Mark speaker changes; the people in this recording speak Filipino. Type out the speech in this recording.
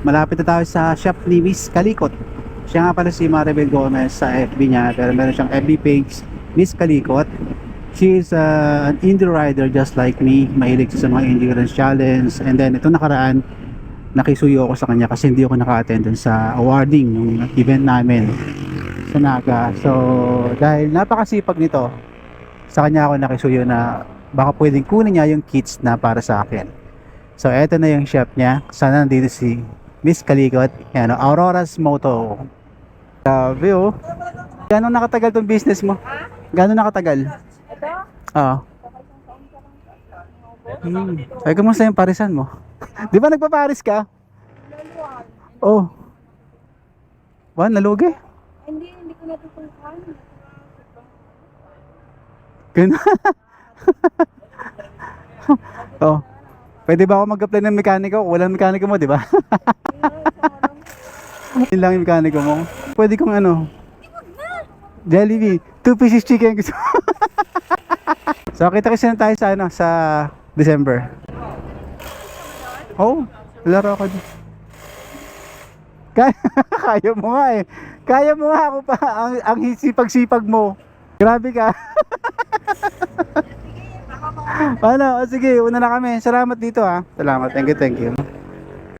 Speaker 1: malapit na tayo sa shop ni Miss Kalikot. Siya nga pala si Maribel Gomez sa FB niya, pero meron siyang FB page, Miss Kalikot. She is uh, an indie rider just like me. Mahilig sa mga endurance challenge. And then, ito nakaraan, nakisuyo ako sa kanya kasi hindi ako naka-attend sa awarding ng event namin sa Naga. So, dahil napakasipag nito, sa kanya ako nakisuyo na baka pwedeng kunin niya yung kits na para sa akin. So, eto na yung shop niya. Sana nandito si Miss Kalikot. Yan, Aurora's Moto. Grabe oh. Gano'ng nakatagal tong business mo? Gano'ng nakatagal?
Speaker 2: Ito,
Speaker 1: Oo. Hmm. Ay, kumusta yung parisan mo? Di ba nagpaparis ka? Oh. Wan, nalugi?
Speaker 2: Hindi, hindi ko natutukan.
Speaker 1: Ganun. oh. Pwede ba ako mag-apply ng mekaniko? Walang mekaniko mo, di ba? Yun lang yung mekaniko mo. Pwede kong ano? Jollibee. Two pieces chicken gusto so, kita kasi na tayo sa ano, sa December. Oh, laro ako dito. Kaya, kaya mo nga eh. Kaya mo nga ako pa. Ang, ang sipag-sipag mo. Grabe ka. Ano? O sige, una na kami. Salamat dito ha. Salamat. Thank you, thank you.